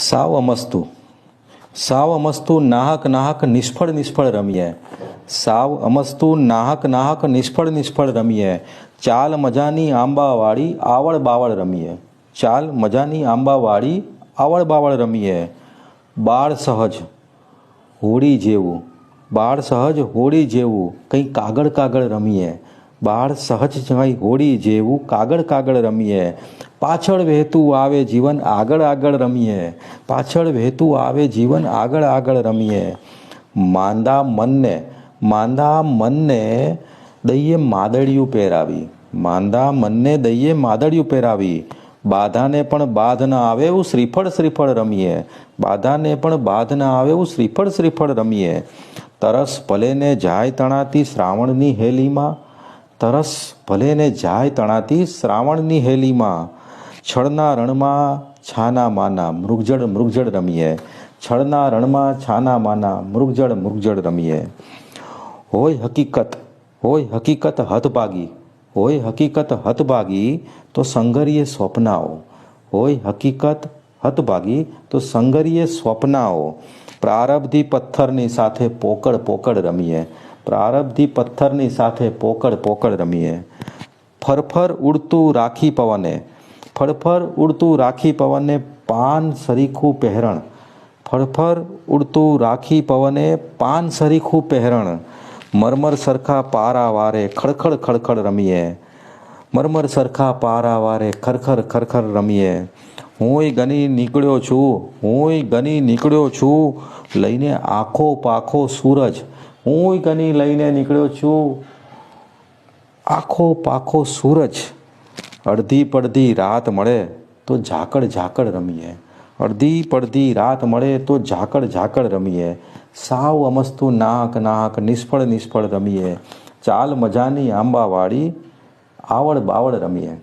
સાવ અમસ્તુ. સાવ અમસ્તુ નાહક નાહક નિષ્ફળ નિષ્ફળ રમીએ. સાવ અમસ્તુ નાહક નાહક નિષ્ફળ નિષ્ફળ રમીએ. ચાલ મજાની આંબાવાળી આવળ બાવળ રમીએ. ચાલ મજાની આંબાવાળી આવળ બાવળ રમીએ. બાળ સહજ હોળી જેવું. બાળ સહજ હોળી જેવું કંઈ કાગળ કાગળ રમીએ. બાળ સહજ કંઈ હોળી જેવું કાગળ કાગળ રમીએ. પાછળ વહેતું આવે જીવન આગળ આગળ રમીએ. પાછળ વહેતું આવે જીવન આગળ આગળ રમીએ. માંદા મનને માંદા મનને દઈએ માદળિયું પહેરાવી. માંદા મનને દઈએ માદળિયું પહેરાવી. બાધાને પણ બાધ ન આવે એવું શ્રીફળ શ્રીફળ રમીએ. બાધાને પણ બાધ ન આવે એવું શ્રીફળ શ્રીફળ રમીએ. તરસ ભલેને જાય તણાતી શ્રાવણની હેલીમાં તરસ ભલેને જાય તણાતી શ્રાવણની હેલીમાં. છળના રણમાં છાના માના મૃગજળ મૃગજળ રમીએ. છળના રણમાં છાના માના મૃગજળ મૃગજળ રમીએ. હોય હકીકત હોય હકીકત હતભાગી હોય હકીકત હતભાગી તો સંગરીએ સ્વપ્નાઓ. હોય હકીકત હતભાગી તો સંગરીએ સ્વપ્નાઓ. પ્રારબ્ધી પથ્થરની સાથે પોકળ પોકળ રમીએ. પ્રારબ્ધી પથ્થરની સાથે પોકળ પોકળ રમીએ. ફરફર ઉડતું રાખી પવને. ફરફર ઉડતું રાખી પવને પાન સરીખું પહેરણ. ફરફર ઉડતું રાખી પવને પાન સરીખું પહેરણ. મરમર સરખા પારા વારે ખડખડ ખડખડ રમીએ. મરમર સરખા પારા વારે ખરખર ખરખર રમીએ. હુંય ગની નીકળ્યો છું, હુંય ગની નીકળ્યો છું. લઈને આખો પાખો સૂરજ હુંય ગની લઈને નીકળ્યો છું? આખો પાખો સૂરજ. અડધી પડધી રાત મળે તો ઝાકળ ઝાકળ રમીએ. અડધી પડધી રાત મળે તો ઝાકળ ઝાકળ રમીએ. સાવ અમસ્તુ નાક નાક નિષ્ફળ નિષ્ફળ રમીએ. ચાલ મજાની આંબાવાળી આવડ બાવળ રમીએ.